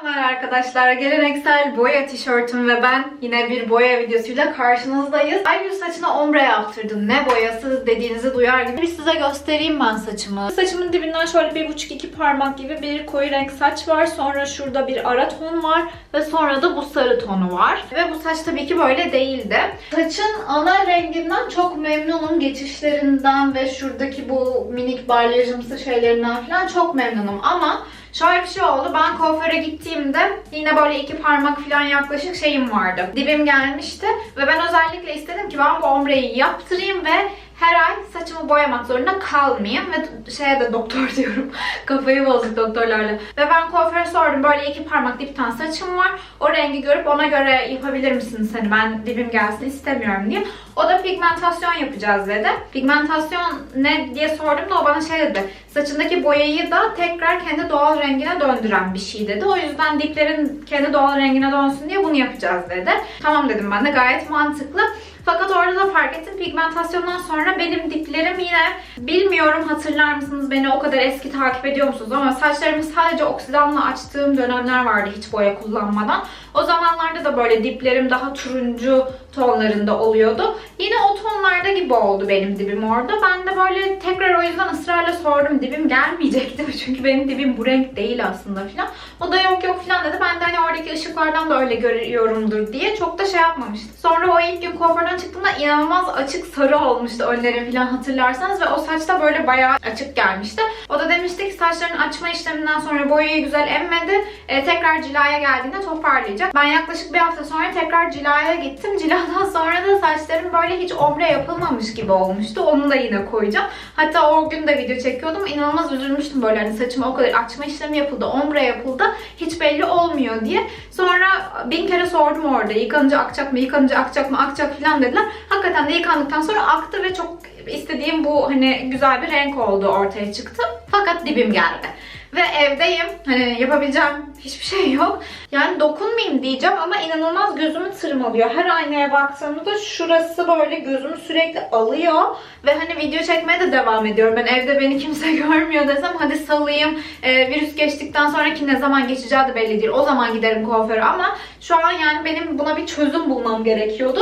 Selamlar arkadaşlar. Geleneksel boya tişörtüm ve ben yine bir boya videosuyla karşınızdayız. Aynı saçına ombre yaptırdım. Ne boyası dediğinizi duyar gibi. Bir size göstereyim ben saçımı. Saçımın dibinden şöyle bir buçuk iki parmak gibi bir koyu renk saç var. Sonra şurada bir ara ton var. Ve sonra da bu sarı tonu var. Ve bu saç tabii ki böyle değildi. Saçın ana renginden çok memnunum. Geçişlerinden ve şuradaki bu minik balyajımsı şeylerinden falan çok memnunum. Ama Şöyle bir şey oldu. Ben kuaföre gittiğimde yine böyle iki parmak falan yaklaşık şeyim vardı. Dibim gelmişti ve ben özellikle istedim ki ben bu ombreyi yaptırayım ve her ay saçımı boyamak zorunda kalmayayım ve şeye de doktor diyorum. Kafayı bozduk doktorlarla. Ve ben kuaföre sordum böyle iki parmak dipten saçım var. O rengi görüp ona göre yapabilir misiniz? Hani ben dibim gelsin istemiyorum diye. O da pigmentasyon yapacağız dedi. Pigmentasyon ne diye sordum da o bana şey dedi. Saçındaki boyayı da tekrar kendi doğal rengine döndüren bir şey dedi. O yüzden diplerin kendi doğal rengine dönsün diye bunu yapacağız dedi. Tamam dedim ben de gayet mantıklı. Fakat orada da fark ettim pigmentasyondan sonra benim diplerim yine bilmiyorum hatırlar mısınız beni o kadar eski takip ediyor musunuz ama saçlarımı sadece oksidanla açtığım dönemler vardı hiç boya kullanmadan. O zamanlarda da böyle diplerim daha turuncu tonlarında oluyordu. Yine o tonlarda gibi oldu benim dibim orada. Ben de böyle tekrar o yüzden ısrarla sordum dibim gelmeyecekti çünkü benim dibim bu renk değil aslında filan. O da yok yok filan dedi. Ben de hani oradaki ışıklardan da öyle görüyorumdur diye çok da şey yapmamıştım. Sonra o ilk gün kuaförden çıktığımda inanılmaz açık sarı olmuştu önlerim filan hatırlarsanız ve o saç da böyle bayağı açık gelmişti. O da demişti ki saçların açma işleminden sonra boyayı güzel emmedi. E, tekrar cilaya geldiğinde toparlayacak. Ben yaklaşık bir hafta sonra tekrar cilaya gittim. Ciladan sonra da saçlarım böyle hiç ombre yapılmamış gibi olmuştu. Onu da yine koyacağım. Hatta o gün de video çekiyordum. İnanılmaz üzülmüştüm böyle hani saçıma o kadar açma işlemi yapıldı, ombre yapıldı. Hiç belli olmuyor diye. Sonra bin kere sordum orada yıkanınca akacak mı, yıkanınca akacak mı, akacak falan dediler. Hakikaten de yıkandıktan sonra aktı ve çok istediğim bu hani güzel bir renk oldu ortaya çıktı. Fakat dibim geldi. Ve evdeyim. Hani yapabileceğim hiçbir şey yok. Yani dokunmayayım diyeceğim ama inanılmaz gözümü tırmalıyor. Her aynaya baktığımda şurası böyle gözümü sürekli alıyor. Ve hani video çekmeye de devam ediyorum. Ben evde beni kimse görmüyor desem hadi salayım. Ee, virüs geçtikten sonraki ne zaman geçeceği de belli değil. O zaman giderim kuaföre ama şu an yani benim buna bir çözüm bulmam gerekiyordu.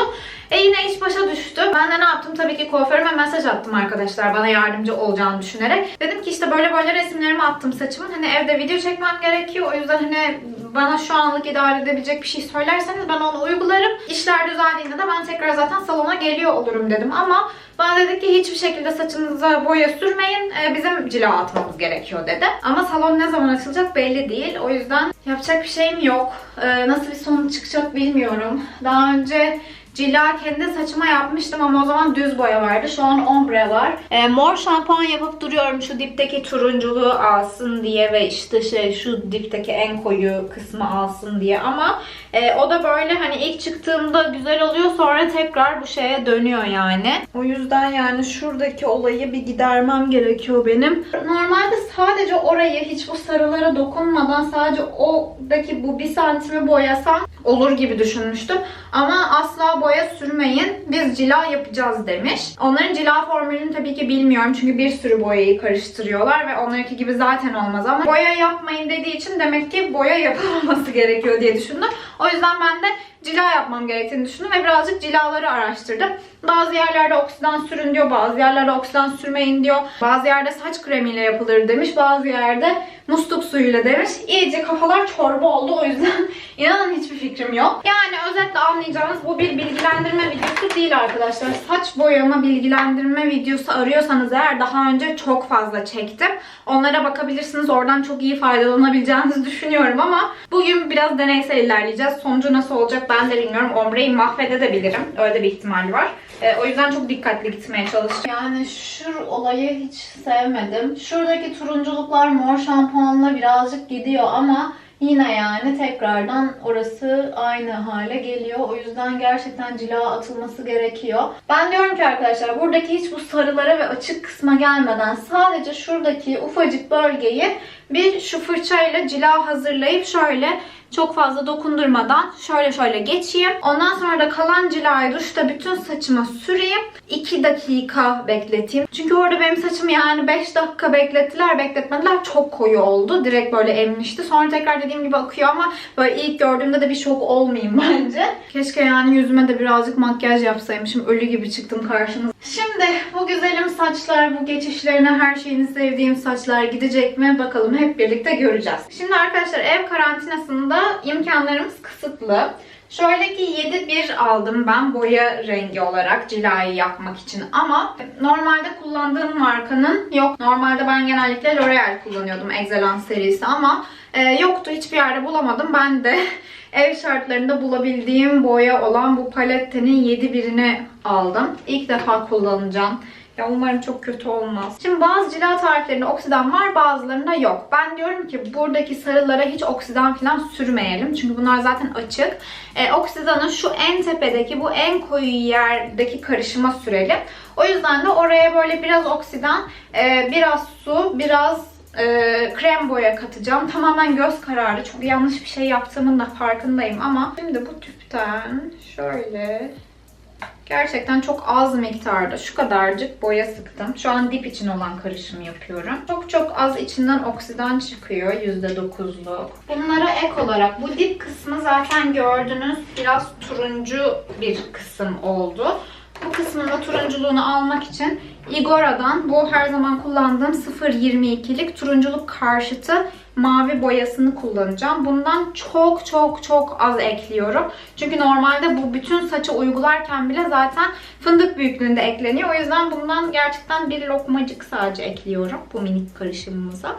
E yine iş başa düştü. Ben de ne yaptım? Tabii ki kuaförüme mesaj attım arkadaşlar bana yardımcı olacağını düşünerek. Dedim ki işte böyle böyle resimlerimi attım saçımın. Hani evde video çekmem gerekiyor. O yüzden hani bana şu anlık idare edebilecek bir şey söylerseniz ben onu uygularım. İşler düzeldiğinde de ben tekrar zaten salona geliyor olurum dedim. Ama bana dedi ki hiçbir şekilde saçınıza boya sürmeyin. Ee, bizim cila atmamız gerekiyor dedi. Ama salon ne zaman açılacak belli değil. O yüzden yapacak bir şeyim yok. Ee, nasıl bir sonuç çıkacak bilmiyorum. Daha önce Cila kendi saçıma yapmıştım ama o zaman düz boya vardı. Şu an ombre var. E, mor şampuan yapıp duruyorum şu dipteki turunculuğu alsın diye ve işte şey şu dipteki en koyu kısmı alsın diye ama e, o da böyle hani ilk çıktığımda güzel oluyor sonra tekrar bu şeye dönüyor yani. O yüzden yani şuradaki olayı bir gidermem gerekiyor benim. Normalde sadece orayı hiç bu sarılara dokunmadan sadece oradaki bu bir santimi boyasam olur gibi düşünmüştüm. Ama asla boya sürmeyin. Biz cila yapacağız demiş. Onların cila formülünü tabii ki bilmiyorum. Çünkü bir sürü boyayı karıştırıyorlar ve onlarınki gibi zaten olmaz ama boya yapmayın dediği için demek ki boya yapılmaması gerekiyor diye düşündüm. O yüzden ben de cila yapmam gerektiğini düşündüm ve birazcık cilaları araştırdım. Bazı yerlerde oksidan sürün diyor, bazı yerlerde oksidan sürmeyin diyor. Bazı yerde saç kremiyle yapılır demiş, bazı yerde musluk suyuyla demiş. İyice kafalar çorba oldu o yüzden inanın hiçbir fikrim yok. Yani özetle anlayacağınız bu bir bilgilendirme videosu değil arkadaşlar. Saç boyama bilgilendirme videosu arıyorsanız eğer daha önce çok fazla çektim. Onlara bakabilirsiniz. Oradan çok iyi faydalanabileceğinizi düşünüyorum ama bugün biraz deneysel ilerleyeceğiz. Sonucu nasıl olacak ben de bilmiyorum. Ombreyi mahvedebilirim. Öyle bir ihtimal var. E, o yüzden çok dikkatli gitmeye çalışacağım. Yani şu olayı hiç sevmedim. Şuradaki turunculuklar mor şampuanla birazcık gidiyor ama Yine yani tekrardan orası aynı hale geliyor. O yüzden gerçekten cila atılması gerekiyor. Ben diyorum ki arkadaşlar buradaki hiç bu sarılara ve açık kısma gelmeden sadece şuradaki ufacık bölgeyi Bir şu fırçayla cila hazırlayıp şöyle çok fazla dokundurmadan şöyle şöyle geçeyim. Ondan sonra da kalan cilayı duşta bütün saçıma süreyim. 2 dakika bekleteyim. Çünkü orada benim saçım yani 5 dakika beklettiler bekletmediler. Çok koyu oldu. Direkt böyle emmişti. Sonra tekrar dediğim gibi akıyor ama böyle ilk gördüğümde de bir şok olmayayım bence. Keşke yani yüzüme de birazcık makyaj yapsaymışım. Ölü gibi çıktım karşınıza. Şimdi bu güzelim saçlar, bu geçişlerine her şeyini sevdiğim saçlar gidecek mi? Bakalım hep birlikte göreceğiz. Şimdi arkadaşlar ev karantinasında imkanlarımız kısıtlı. Şöyle ki 7-1 aldım ben boya rengi olarak cilayı yapmak için ama normalde kullandığım markanın yok. Normalde ben genellikle L'Oreal kullanıyordum Excellence serisi ama e, yoktu hiçbir yerde bulamadım. Ben de ev şartlarında bulabildiğim boya olan bu palettenin 7-1'ini aldım. İlk defa kullanacağım. Ya umarım çok kötü olmaz. Şimdi bazı cila tariflerinde oksidan var bazılarında yok. Ben diyorum ki buradaki sarılara hiç oksidan falan sürmeyelim. Çünkü bunlar zaten açık. E, oksidanı şu en tepedeki bu en koyu yerdeki karışıma sürelim. O yüzden de oraya böyle biraz oksidan, e, biraz su, biraz e, krem boya katacağım. Tamamen göz kararı. Çok yanlış bir şey yaptığımın da farkındayım ama şimdi bu tüpten şöyle Gerçekten çok az miktarda şu kadarcık boya sıktım. Şu an dip için olan karışımı yapıyorum. Çok çok az içinden oksidan çıkıyor %9'luk. Bunlara ek olarak bu dip kısmı zaten gördünüz biraz turuncu bir kısım oldu. Bu kısmın da turunculuğunu almak için Igora'dan bu her zaman kullandığım 0.22'lik turunculuk karşıtı mavi boyasını kullanacağım. Bundan çok çok çok az ekliyorum. Çünkü normalde bu bütün saça uygularken bile zaten fındık büyüklüğünde ekleniyor. O yüzden bundan gerçekten bir lokmacık sadece ekliyorum bu minik karışımımıza.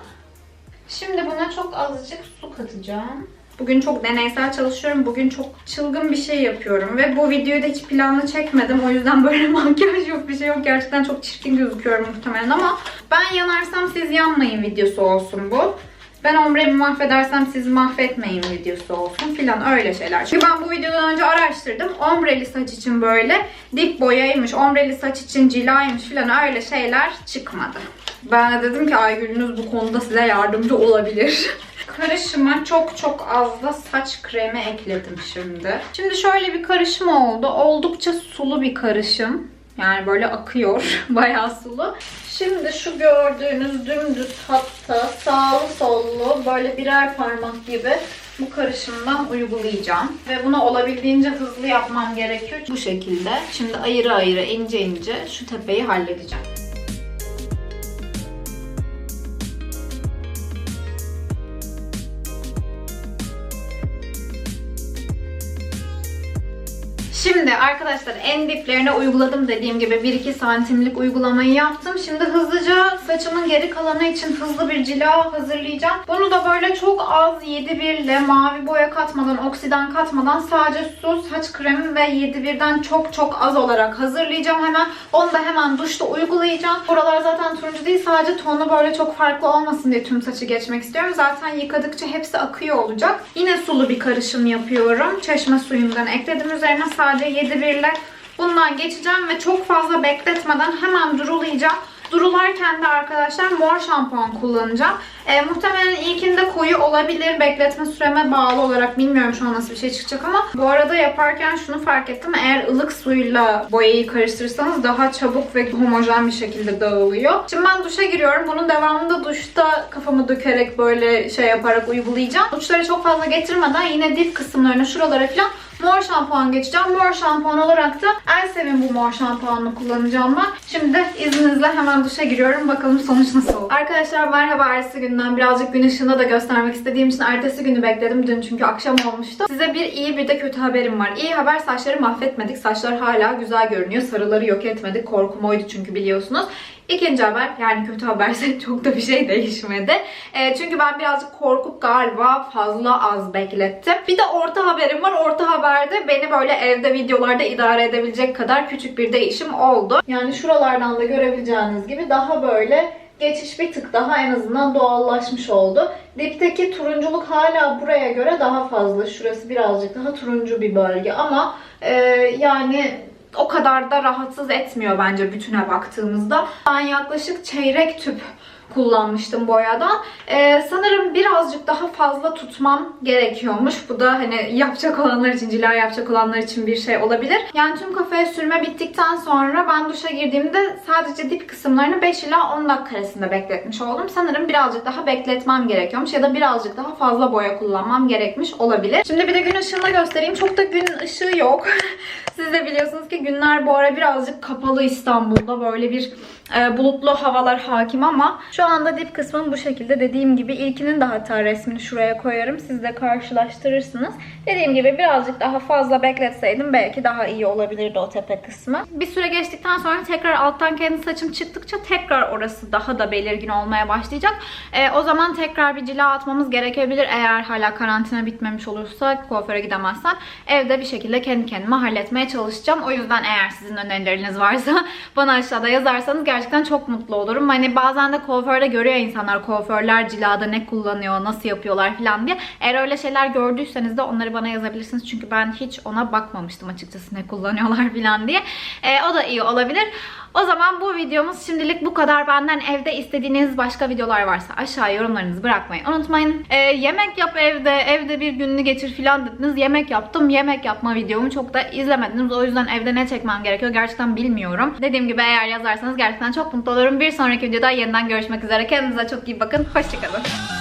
Şimdi buna çok azıcık su katacağım. Bugün çok deneysel çalışıyorum. Bugün çok çılgın bir şey yapıyorum. Ve bu videoyu da hiç planlı çekmedim. O yüzden böyle makyaj yok bir şey yok. Gerçekten çok çirkin gözüküyorum muhtemelen ama ben yanarsam siz yanmayın videosu olsun bu. Ben ombremi mahvedersem siz mahvetmeyin videosu olsun filan öyle şeyler. Çünkü ben bu videodan önce araştırdım. Ombreli saç için böyle dip boyaymış, ombreli saç için cilaymış filan öyle şeyler çıkmadı. Ben de dedim ki Aygül'ünüz bu konuda size yardımcı olabilir. Karışıma çok çok az da saç kremi ekledim şimdi. Şimdi şöyle bir karışım oldu. Oldukça sulu bir karışım. Yani böyle akıyor. Bayağı sulu. Şimdi şu gördüğünüz dümdüz hatta sağlı sollu böyle birer parmak gibi bu karışımdan uygulayacağım. Ve bunu olabildiğince hızlı yapmam gerekiyor. Bu şekilde. Şimdi ayırı ayırı ince ince şu tepeyi halledeceğim. Şimdi arkadaşlar en diplerine uyguladım dediğim gibi 1-2 santimlik uygulamayı yaptım. Şimdi hızlıca saçımın geri kalanı için hızlı bir cila hazırlayacağım. Bunu da böyle çok az 7-1 ile mavi boya katmadan, oksidan katmadan sadece su, saç kremi ve 7-1'den çok çok az olarak hazırlayacağım hemen. Onu da hemen duşta uygulayacağım. Buralar zaten turuncu değil sadece tonu böyle çok farklı olmasın diye tüm saçı geçmek istiyorum. Zaten yıkadıkça hepsi akıyor olacak. Yine sulu bir karışım yapıyorum. Çeşme suyumdan ekledim üzerine sadece 7 ile bundan geçeceğim ve çok fazla bekletmeden hemen durulayacağım. Durularken de arkadaşlar mor şampuan kullanacağım. E, muhtemelen ilkinde koyu olabilir. Bekletme süreme bağlı olarak bilmiyorum şu an nasıl bir şey çıkacak ama bu arada yaparken şunu fark ettim. Eğer ılık suyla boyayı karıştırırsanız daha çabuk ve homojen bir şekilde dağılıyor. Şimdi ben duşa giriyorum. Bunun devamında duşta kafamı dökerek böyle şey yaparak uygulayacağım. Uçları çok fazla getirmeden yine dip kısımlarına şuralara falan mor şampuan geçeceğim. Mor şampuan olarak da Elsev'in bu mor şampuanını kullanacağım ben. Şimdi izninizle hemen duşa giriyorum. Bakalım sonuç nasıl oldu. Arkadaşlar merhaba ertesi günden birazcık gün ışığında da göstermek istediğim için ertesi günü bekledim. Dün çünkü akşam olmuştu. Size bir iyi bir de kötü haberim var. İyi haber saçları mahvetmedik. Saçlar hala güzel görünüyor. Sarıları yok etmedik. Korkum oydu çünkü biliyorsunuz. İkinci haber yani kötü haberse çok da bir şey değişmedi. E, çünkü ben birazcık korkup galiba fazla az beklettim. Bir de orta haberim var. Orta haberde beni böyle evde videolarda idare edebilecek kadar küçük bir değişim oldu. Yani şuralardan da görebileceğiniz gibi daha böyle geçiş bir tık daha en azından doğallaşmış oldu. Dipteki turunculuk hala buraya göre daha fazla. Şurası birazcık daha turuncu bir bölge ama e, yani o kadar da rahatsız etmiyor bence bütüne baktığımızda. Ben yaklaşık çeyrek tüp kullanmıştım boyadan. Ee, sanırım birazcık daha fazla tutmam gerekiyormuş. Bu da hani yapacak olanlar için, cila yapacak olanlar için bir şey olabilir. Yani tüm kafaya sürme bittikten sonra ben duşa girdiğimde sadece dip kısımlarını 5 ila 10 dakika arasında bekletmiş oldum. Sanırım birazcık daha bekletmem gerekiyormuş ya da birazcık daha fazla boya kullanmam gerekmiş olabilir. Şimdi bir de gün ışığını göstereyim. Çok da gün ışığı yok. Siz de biliyorsunuz ki günler bu ara birazcık kapalı İstanbul'da. Böyle bir bulutlu havalar hakim ama şu anda dip kısmım bu şekilde. Dediğim gibi ilkinin de hatta resmini şuraya koyarım. Siz de karşılaştırırsınız. Dediğim gibi birazcık daha fazla bekletseydim belki daha iyi olabilirdi o tepe kısmı. Bir süre geçtikten sonra tekrar alttan kendi saçım çıktıkça tekrar orası daha da belirgin olmaya başlayacak. E, o zaman tekrar bir cila atmamız gerekebilir. Eğer hala karantina bitmemiş olursa kuaföre gidemezsem evde bir şekilde kendi kendime halletmeye çalışacağım. O yüzden eğer sizin önerileriniz varsa bana aşağıda yazarsanız gerçekten çok mutlu olurum. Hani bazen de kuaförde görüyor insanlar kuaförler cilada ne kullanıyor, nasıl yapıyorlar falan diye. Eğer öyle şeyler gördüyseniz de onları bana yazabilirsiniz. Çünkü ben hiç ona bakmamıştım açıkçası ne kullanıyorlar falan diye. E, o da iyi olabilir. O zaman bu videomuz şimdilik bu kadar. Benden evde istediğiniz başka videolar varsa aşağı yorumlarınızı bırakmayı unutmayın. Ee, yemek yap evde, evde bir gününü geçir filan dediniz. Yemek yaptım. Yemek yapma videomu çok da izlemediniz. O yüzden evde ne çekmem gerekiyor gerçekten bilmiyorum. Dediğim gibi eğer yazarsanız gerçekten çok mutlu olurum. Bir sonraki videoda yeniden görüşmek üzere. Kendinize çok iyi bakın. Hoşçakalın.